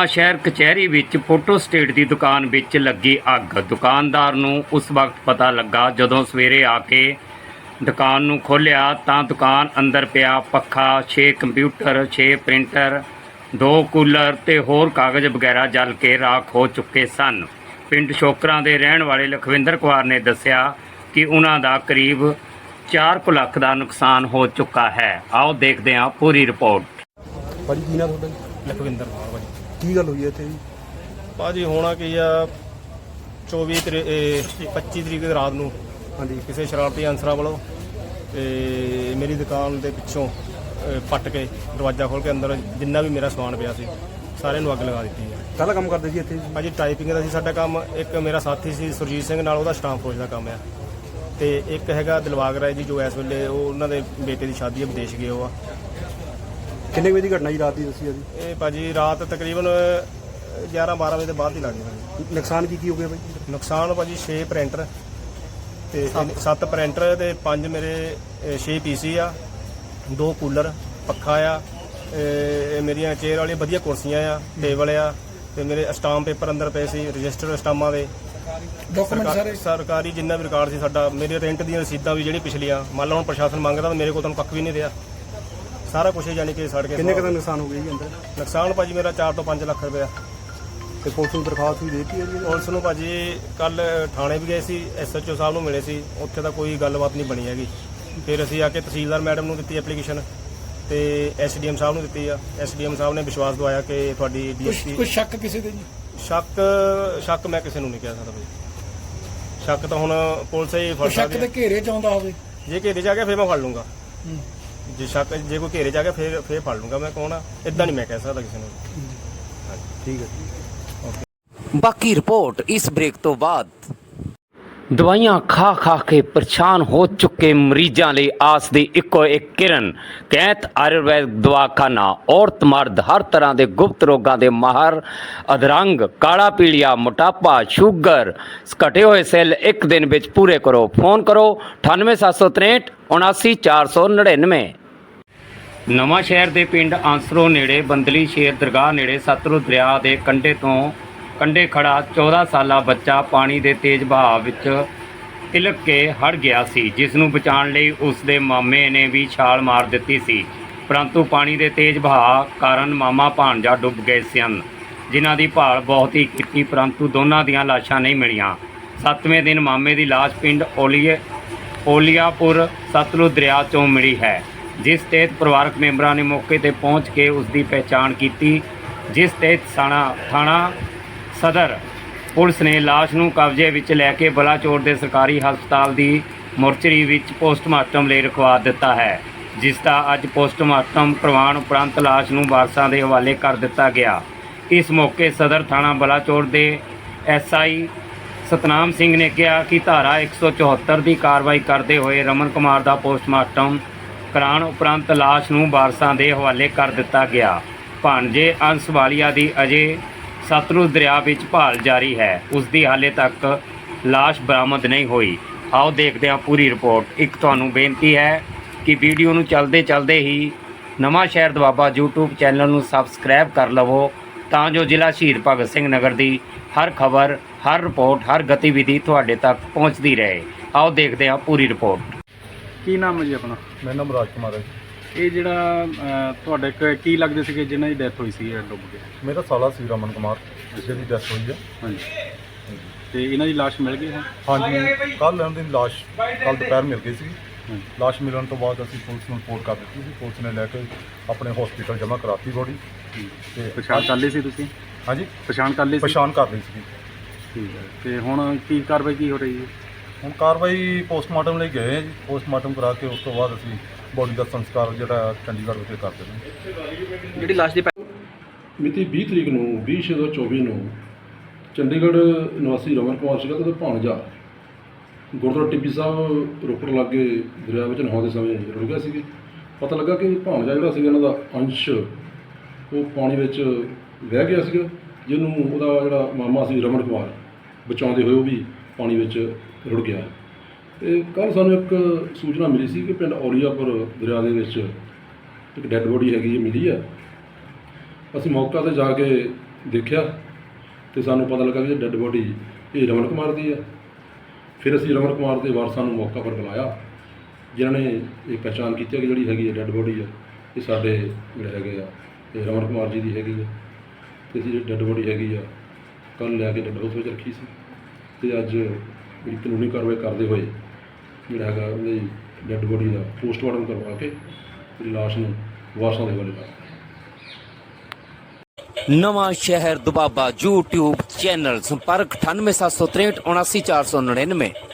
ਆ ਸ਼ਹਿਰ ਕਚਹਿਰੀ ਵਿੱਚ ਫੋਟੋ ਸਟੇਟ ਦੀ ਦੁਕਾਨ ਵਿੱਚ ਲੱਗੀ ਅੱਗ। ਦੁਕਾਨਦਾਰ ਨੂੰ ਉਸ ਵਕਤ ਪਤਾ ਲੱਗਾ ਜਦੋਂ ਸਵੇਰੇ ਆ ਕੇ ਦੁਕਾਨ ਨੂੰ ਖੋਲ੍ਹਿਆ ਤਾਂ ਦੁਕਾਨ ਅੰਦਰ ਪਿਆ ਪੱਖਾ 6 ਕੰਪਿਊਟਰ 6 ਪ੍ਰਿੰਟਰ ਦੋ ਕੂਲਰ ਤੇ ਹੋਰ ਕਾਗਜ਼ ਵਗੈਰਾ ਜਲ ਕੇ ਰਾਖ ਹੋ ਚੁੱਕੇ ਸਨ। ਪਿੰਡ ਸ਼ੋਕਰਾਂ ਦੇ ਰਹਿਣ ਵਾਲੇ ਲਖਵਿੰਦਰ ਕੁਮਾਰ ਨੇ ਦੱਸਿਆ ਕਿ ਉਹਨਾਂ ਦਾ ਕਰੀਬ 4 ਲੱਖ ਦਾ ਨੁਕਸਾਨ ਹੋ ਚੁੱਕਾ ਹੈ। ਆਓ ਦੇਖਦੇ ਹਾਂ ਪੂਰੀ ਰਿਪੋਰਟ। ਭਾਜੀ ਕੀ ਨਾ ਤੁਹਾਡਾ? ਲਖਵਿੰਦਰ ਕੀ ਗੱਲ ਹੋਈ ਹੈ ਇੱਥੇ ਜੀ? ਭਾਜੀ ਹੋਣਾ ਕੀ ਆ? 24 ਤਰੀ- ਇਹ 25 ਤਰੀਕ ਦੀ ਰਾਤ ਨੂੰ ਹਾਂਜੀ। ਕਿਸੇ ਸ਼ਰਾਰਤੀ ਅਨਸਰਾਂ ਵੱਲੋਂ ਤੇ ਮੇਰੀ ਦੁਕਾਨ ਦੇ ਪਿੱਛੋਂ ਅਹ, ਪੱਟ ਕੇ ਦਰਵਾਜ਼ਾ ਖੋਲ ਕੇ ਅੰਦਰ ਜਿੰਨਾ ਵੀ ਮੇਰਾ ਸਮਾਨ ਪਿਆ ਸੀ ਸਾਰੇ ਨੂੰ ਅੱਗ ਲਗਾ ਦਿੱਤੀ ਹੈ ਕਾਹਦਾ ਕੰਮ ਕਰਦੇ ਸੀ ਇੱਥੇ ਜੀ? ਭਾਜੀ ਟਾਈਪਿੰਗ ਦਾ ਸੀ ਸਾਡਾ ਕੰਮ ਇੱਕ ਮੇਰਾ ਸਾਥੀ ਸੀ ਸੁਰਜੀਤ ਸਿੰਘ ਨਾਲ ਉਹਦਾ ਸਟਾਂਪ ਫੌਜ ਦਾ ਕੰਮ ਆ। ਤੇ ਇੱਕ ਹੈਗਾ ਦਿਲਵਾਗ ਰਾਏ ਜੀ ਜੋ ਇਸ ਵੇਲੇ ਉਹ ਉਹਨਾਂ ਦੇ ਬੇਟੇ ਦੀ ਸ਼ਾਦੀ ਹੈ ਵਿਦੇਸ਼ ਗਏ ਉਹ ਆ। ਕਿੰਨੇ ਕੁ ਵਜੇ ਦੀ ਘਟਨਾ ਜੀ ਰਾਤ ਦੀ ਦੱਸੀ ਆ ਜੀ? ਇਹ ਭਾਜੀ ਰਾਤ ਤਕਰੀਬਨ 11 12 ਵਜੇ ਦੇ ਬਾਅਦ ਹੀ ਲੱਗ ਗਈ ਨੁਕਸਾਨ ਕੀ ਕੀ ਹੋ ਗਿਆ ਭਾਈ? ਨੁਕਸਾਨ ਭਾਜੀ 6 ਪ੍ਰਿੰਟਰ ਤੇ 7 ਪ੍ਰਿੰਟਰ ਤੇ 5 ਮੇਰੇ 6 ਪੀਸੀ ਆ ਦੋ ਕੂਲਰ ਪੱਖਾ ਆ ਇਹ ਮੇਰੀਆਂ ਚੇਅਰ ਵਾਲੀਆਂ ਵਧੀਆ ਕੁਰਸੀਆਂ ਆ ਟੇਬਲ ਆ ਤੇ ਮੇਰੇ ਸਟਾਂਪ ਪੇਪਰ ਅੰਦਰ ਪਏ ਸੀ ਰਜਿਸਟਰ ਸਟਾਮਾਂ ਦੇ। ਡਾਕੂਮੈਂਟ ਸਰਕਾ- ਸਾਰੇ? ਸਰਕਾਰੀ ਜਿੰਨਾ ਵੀ ਰਿਕਾਰਡ ਸੀ ਸਾਡਾ ਮੇਰੇ ਰੈਂਟ ਦੀਆਂ ਰਸੀਦਾਂ ਵੀ ਜਿਹੜੀ ਪਿਛਲੀਆਂ ਮੰਨ ਲਓ ਹੁਣ ਪ੍ਰਸ਼ਾਸਨ ਮੰਗਦਾ ਤਾਂ ਮੇਰੇ ਕੋਲ ਤਾਂ ਕੱਖ ਵੀ ਨਹੀਂ ਰਿਹਾ। ਸਾਰਾ ਕੁਝ ਯਾਨੀ ਕਿ ਸੜ ਕੇ ਕਿੰਨੇ ਕੁ ਦਾ ਨੁਕਸਾਨ ਹੋ ਗਿਆ ਜੀ ਅੰਦਰ? ਨੁਕਸਾਨ ਭਾਜੀ ਮੇਰਾ 4 ਤੋਂ 5 ਲੱਖ ਰੁਪਇਆ। ਤੇ ਪੁਲਿਸ ਨੂੰ ਦਰਖਾਸਤ ਵੀ ਦੇਤੀ ਹੈ ਜੀ? ਪੁਲਿਸ ਨੂੰ ਭਾਜੀ ਕੱਲ ਥਾਣੇ ਵੀ ਗਏ ਸੀ ਐਸਐਚਓ ਸਾਹਿਬ ਨੂੰ ਮਿਲੇ ਸੀ। ਉੱਥੇ ਤਾਂ ਕੋਈ ਗੱਲਬਾਤ ਨਹੀਂ ਬਣੀ ਹੈਗੀ। ਫਿਰ ਅਸੀਂ ਆ ਕੇ ਤਹਿਸੀਲਦਾਰ ਮੈਡਮ ਨੂੰ ਦਿੱਤੀ ਐਪਲੀਕੇਸ਼ਨ ਤੇ ਐਸਡੀਐਮ ਸਾਹਿਬ ਨੂੰ ਦਿੱਤੀ ਆ। ਐਸਡੀਐਮ ਸਾਹਿਬ ਨੇ ਵਿਸ਼ਵਾਸ ਦਵਾਇਆ ਕਿ ਤੁਹਾਡੀ ਡੀਐਸਪੀ ਕੁਝ ਸ਼ੱਕ ਕਿਸੇ ਦੇ ਜੀ? ਸ਼ੱਕ ਸ਼ੱਕ ਮੈਂ ਕਿਸੇ ਨੂੰ ਨਹੀਂ ਕਹਿ ਸਕਦਾ ਭਾਜੀ ਸ਼ੱਕ ਤਾਂ ਹੁਣ ਪੁਲਿਸ ਹੀ ਫੜ ਕੋਈ ਸ਼ੱਕ ਸਕਦੀ ਦੇ ਘੇਰੇ ਚ ਆਉਂਦਾ ਹੋਵੇ। ਜੇ ਘੇਰੇ ਜਾ ਕੇ ਫਿਰ ਮੈਂ ਫੜ ਲੂੰਗਾ। ਜੇ ਸ਼ੱਕ ਜੇ ਕੋਈ ਘੇਰੇ ਜਾ ਕੇ ਫਿਰ ਫਿਰ ਫੜ ਲੂੰਗਾ ਮੈਂ ਕੌਣ ਆ? ਇਦਾਂ ਨਹੀਂ ਮੈਂ ਕਹਿ ਸਕਦਾ ਕਿਸੇ ਨੂੰ। ਠੀਕ ਹੈ ਬਾਕੀ ਰਿਪੋਰਟ ਇਸ ਬ੍ਰੇਕ ਤੋਂ ਬਾਅਦ। ਦਵਾਈਆਂ ਖਾ ਖਾ ਕੇ ਪਰੇਸ਼ਾਨ ਹੋ ਚੁੱਕੇ ਮਰੀਜ਼ਾਂ ਲਈ ਆਸ ਦੀ ਇੱਕੋ ਇੱਕ ਕਿਰਨ, ਕੈਂਤ ਆਯੁਰਵੈਦ ਦਵਾਖਾਨਾ, ਔਰਤ ਮਰਦ ਹਰ ਤਰ੍ਹਾਂ ਦੇ ਗੁਪਤ ਰੋਗਾਂ ਦੇ ਮਾਹਰ, ਅਧਰੰਗ, ਕਾਲਾ ਪੀਲੀਆ, ਮੋਟਾਪਾ, ਸ਼ੂਗਰ, ਘਟੇ ਹੋਏ ਸੈੱਲ ਇੱਕ ਦਿਨ ਵਿੱਚ ਪੂਰੇ ਕਰੋ। ਫੋਨ ਕਰੋ 98763 79499 ਨਵਾਂ ਸ਼ਹਿਰ ਦੇ ਪਿੰਡ ਆਂਸਰੋ ਨੇੜੇ ਬੰਦਲੀ ਸ਼ੇਰ ਦਰਗਾਹ ਨੇੜੇ ਸਤਲੁਜ ਦਰਿਆ ਦੇ ਕੰਢੇ ਤੋਂ ਕੰਢੇ ਖੜਾ 14 ਸਾਲਾ ਬੱਚਾ ਪਾਣੀ ਦੇ ਤੇਜ਼ ਵਹਾਅ ਵਿੱਚ ਤਿਲਕ ਕੇ ਹੜ ਗਿਆ ਸੀ ਜਿਸ ਨੂੰ ਬਚਾਉਣ ਲਈ ਉਸ ਦੇ ਮਾਮੇ ਨੇ ਵੀ ਛਾਲ ਮਾਰ ਦਿੱਤੀ ਸੀ। ਪਰੰਤੂ ਪਾਣੀ ਦੇ ਤੇਜ਼ ਵਹਾਅ ਕਾਰਨ ਮਾਮਾ ਭਾਣਜਾ ਡੁੱਬ ਗਏ ਸਨ, ਜਿਨ੍ਹਾਂ ਦੀ ਭਾਲ ਬਹੁਤ ਹੀ ਕੀਤੀ, ਪਰੰਤੂ ਦੋਨਾਂ ਦੀਆਂ ਲਾਸ਼ਾਂ ਨਹੀਂ ਮਿਲੀਆਂ। ਸੱਤਵੇਂ ਦਿਨ ਮਾਮੇ ਦੀ ਲਾਸ਼ ਪਿੰਡ ਓਲੀਏ, ਓਲੀਆਪੁਰ ਸਤਲੁਜ ਦਰਿਆ ਚੋਂ ਮਿਲੀ ਹੈ, ਜਿਸ ਤਹਿਤ ਪਰਿਵਾਰਕ ਮੈਂਬਰਾਂ ਨੇ ਮੌਕੇ ਤੇ ਪਹੁੰਚ ਕੇ ਉਸ ਦੀ ਪਹਿਚਾਣ ਕੀਤੀ, ਜਿਸ ਤਹਿਤ ਸਾਣਾ, ਥਾਣਾ ਸਦਰ। ਪੁਲਿਸ ਨੇ ਲਾਸ਼ ਨੂੰ ਕਬਜ਼ੇ ਵਿੱਚ ਲੈ ਕੇ ਬਲਾਚੌਰ ਦੇ ਸਰਕਾਰੀ ਹਸਪਤਾਲ ਦੀ ਮੋਰਚਰੀ ਵਿੱਚ ਪੋਸਟਮਾਰਟਮ ਲਈ ਰਖਵਾ ਦਿੱਤਾ ਹੈ, ਜਿਸ ਦਾ ਅੱਜ ਪੋਸਟਮਾਰਟਮ ਕਰਵਾਉਣ ਉਪਰੰਤ ਲਾਸ਼ ਨੂੰ ਵਾਰਸਾਂ ਦੇ ਹਵਾਲੇ ਕਰ ਦਿੱਤਾ ਗਿਆ। ਇਸ ਮੌਕੇ ਸਦਰ ਥਾਣਾ ਬਲਾਚੌਰ ਦੇ ਐਸਆਈ ਸਤਨਾਮ ਸਿੰਘ ਨੇ ਕਿਹਾ ਕਿ ਧਾਰਾ 174 ਦੀ ਕਾਰਵਾਈ ਕਰਦੇ ਹੋਏ ਰਮਨ ਕੁਮਾਰ ਦਾ ਪੋਸਟਮਾਰਟਮ ਕਰਾਉਣ ਉਪਰੰਤ ਲਾਸ਼ ਨੂੰ ਵਾਰਸਾਂ ਦੇ ਹਵਾਲੇ ਕਰ ਦਿੱਤਾ ਗਿਆ। ਭਾਣਜੇ ਅੰਸ ਵਾਲੀਆ ਦੀ ਅਜੇ ਸਤਲੁਜ ਦਰਿਆ ਵਿੱਚ ਭਾਲ ਜਾਰੀ ਹੈ। ਉਸ ਦੀ ਹਾਲੇ ਤੱਕ ਲਾਸ਼ ਬਰਾਮਦ ਨਹੀਂ ਹੋਈ। ਆਓ ਦੇਖਦੇ ਹਾਂ ਪੂਰੀ ਰਿਪੋਰਟ। ਇੱਕ ਤੁਹਾਨੂੰ ਬੇਨਤੀ ਹੈ ਕਿ ਵੀਡੀਓ ਨੂੰ ਚਲਦੇ ਚਲਦੇ ਹੀ ਨਵਾਂ ਸ਼ਹਿਰ ਦਵਾਬਾ YouTube ਚੈਨਲ ਨੂੰ ਸਬਸਕ੍ਰਾਈਬ ਕਰ ਲਵੋ ਤਾਂ ਜੋ ਜ਼ਿਲ੍ਹਾ ਸ਼ਹੀਦ ਭਗਤ ਸਿੰਘ ਨਗਰ ਦੀ ਹਰ ਖਬਰ ਹਰ ਰਿਪੋਰਟ ਹਰ ਗਤੀਵਿਧੀ ਤੁਹਾਡੇ ਤੱਕ ਪਹੁੰਚਦੀ ਰਹੇ। ਆਓ ਦੇਖਦੇ ਹਾਂ ਪੂਰੀ ਰਿਪੋਰਟ। ਕੀ ਨਾਮ ਹੈ ਜੀ ਆਪਣਾ? ਮੇਰਾ ਨਾਮ ਰਾਜ ਕੁਮਾਰ ਹੈ ਇਹ ਜਿਹੜਾ ਅਹ, ਤੁਹਾਡੇ ਕ- ਕੀ ਲੱਗਦੇ ਸੀਗੇ ਜਿਨ੍ਹਾਂ ਦੀ ਡੈਥ ਹੋਈ ਸੀ ਇਹ ਡੁੱਬ ਕੇ? ਮੇਰਾ ਸਾਲਾ ਸੀ ਰਮਨ ਕੁਮਾਰ ਜਿਹਦੀ ਡੈਥ ਹੋਈ ਹੈ। ਹਾਂਜੀ। ਤੇ ਇਹਨਾਂ ਦੀ ਲਾਸ਼ ਮਿਲ ਗਈ ਹੁਣ ਹਾਂਜੀ ਕੱਲ ਇਹਨਾਂ ਦੀ ਲਾਸ਼ ਕੱਲ ਦੁਪਹਿਰ ਮਿਲ ਗਈ ਸੀ। ਹਾਂਜੀ। ਲਾਸ਼ ਮਿਲਣ ਤੋਂ ਬਾਅਦ ਅਸੀਂ ਪੁਲਿਸ ਨੂੰ ਰਿਪੋਰਟ ਕਰ ਦਿੱਤੀ ਸੀ। ਪੁਲਿਸ ਨੇ ਲੈ ਕੇ ਆਪਣੇ ਹਸਪੀਟਲ ਜਮ੍ਹਾਂ ਕਰਾਤੀ ਬੋਡੀ ਤੇ ਪਛਾਣ ਕਰ ਲਈ ਸੀ ਤੁਸੀਂ? ਹਾਂਜੀ। ਪਛਾਣ ਕਰ ਲਈ ਸੀ? ਪਛਾਣ ਕਰ ਲਈ ਸੀ। ਠੀਕ ਹੈ। ਤੇ ਹੁਣ ਕੀ ਕਾਰਵਾਈ ਕੀ ਹੋ ਰਹੀ ਹੈ? ਹੁਣ ਕਾਰਵਾਈ ਪੋਸਟਮਾਰਟਮ ਲਈ ਗਏ ਹਾਂ ਜੀ। ਪੋਸਟਮਾਰਟਮ ਕਰਾ ਕੇ ਉਸ ਤੋਂ ਬਾਅਦ ਅਸੀਂ ਬੋਡੀ ਦਾ ਸੰਸਕਾਰ ਜਿਹੜਾ ਚੰਡੀਗੜ੍ਹ ਵਿਖੇ ਕਰ ਦੇਣਾ ਜਿਹੜੀ ਲਾਸ਼ ਦੀ ਮਿਤੀ 20 ਤਰੀਕ ਨੂੰ 20/6/24 ਨੂੰ ਚੰਡੀਗੜ੍ਹ ਨਿਵਾਸੀ ਰਮਨ ਕੁਮਾਰ ਸੀਗਾ ਤੇ ਉਹਦਾ ਭਾਣਜਾ ਗੁਰਦੁਆਰਾ ਟਿੱਬੀ ਸਾਹਿਬ ਰੋਪੜ ਲਾਗੇ ਦਰਿਆ ਵਿੱਚ ਨਹਾਉਂਦੇ ਸਮੇਂ ਰੁੜ ਗਿਆ ਸੀਗੇ। ਪਤਾ ਲੱਗਾ ਕਿ ਭਾਣਜਾ ਜਿਹੜਾ ਸੀਗਾ ਇਹਨਾਂ ਦਾ ਅੰਸ਼ ਉਹ ਪਾਣੀ ਵਿੱਚ ਵਹਿ ਗਿਆ ਸੀਗਾ ਜਿਹਨੂੰ ਉਹਦਾ ਜਿਹੜਾ ਮਾਮਾ ਸੀ ਰਮਨ ਕੁਮਾਰ ਬਚਾਉਂਦੇ ਹੋਏ ਉਹ ਵੀ ਪਾਣੀ ਵਿੱਚ ਰੁੜ ਗਿਆ। ਤੇ ਕੱਲ ਸਾਨੂੰ ਇੱਕ ਸੂਚਨਾ ਮਿਲੀ ਸੀ ਕਿ ਪਿੰਡ ਔਲੀਆਪੁਰ ਦਰਿਆ ਦੇ ਵਿੱਚ ਇੱਕ ਡੈੱਡ ਬੋਡੀ ਹੈਗੀ ਹੈ ਮਿਲੀ ਆ। ਅਸੀਂ ਮੌਕਾ ਤੇ ਜਾ ਕੇ ਦੇਖਿਆ ਤੇ ਸਾਨੂੰ ਪਤਾ ਲੱਗਾ ਕਿ ਡੈੱਡ ਬੋਡੀ ਇਹ ਰਮਨ ਕੁਮਾਰ ਦੀ ਆ। ਫਿਰ ਅਸੀਂ ਰਮਨ ਕੁਮਾਰ ਦੇ ਵਾਰਸਾਂ ਨੂੰ ਮੌਕਾ ਪਰ ਬੁਲਾਇਆ, ਜਿਨ੍ਹਾਂ ਨੇ ਇਹ ਪਛਾਣ ਕੀਤੀ ਕਿ ਜਿਹੜੀ ਹੈਗੀ ਹੈ ਡੈੱਡ ਬੋਡੀ ਆ, ਇਹ ਸਾਡੇ ਜਿਹੜੇ ਹੈਗੇ ਆ, ਇਹ ਰਮਨ ਕੁਮਾਰ ਜੀ ਦੀ ਹੈਗੀ ਆ। ਤੇ ਅਸੀਂ ਜਿਹੜੀ ਡੈੱਡ ਬੋਡੀ ਹੈਗੀ ਆ ਕੱਲ ਲੈ ਕੇ ਡੈੱਡ ਹਾਊਸ ਵਿੱਚ ਰੱਖੀ ਸੀ। ਤੇ ਅੱਜ ਜਿਹੜੀ ਕਾਨੂੰਨੀ ਕਾਰਵਾਈ ਕਰਦੇ ਹੋਏ ਜਿਹੜਾ ਹੈਗਾ ਉਹਦੀ ਡੈੱਡ ਬੋਡੀ ਦਾ ਪੋਸਟਮਾਰਟਮ ਕਰਵਾ ਕੇ ਜਿਹੜੀ ਲਾਸ਼ ਨੂੰ ਵਾਰਸਾਂ ਦੇ ਹਵਾਲੇ ਕਰ ਦਿੱਤਾ। ਨਵਾਂ ਸ਼ਹਿਰ ਦੁਬਾਬਾ YouTube ਚੈਨਲ ਸੰਪਰਕ 98763 79499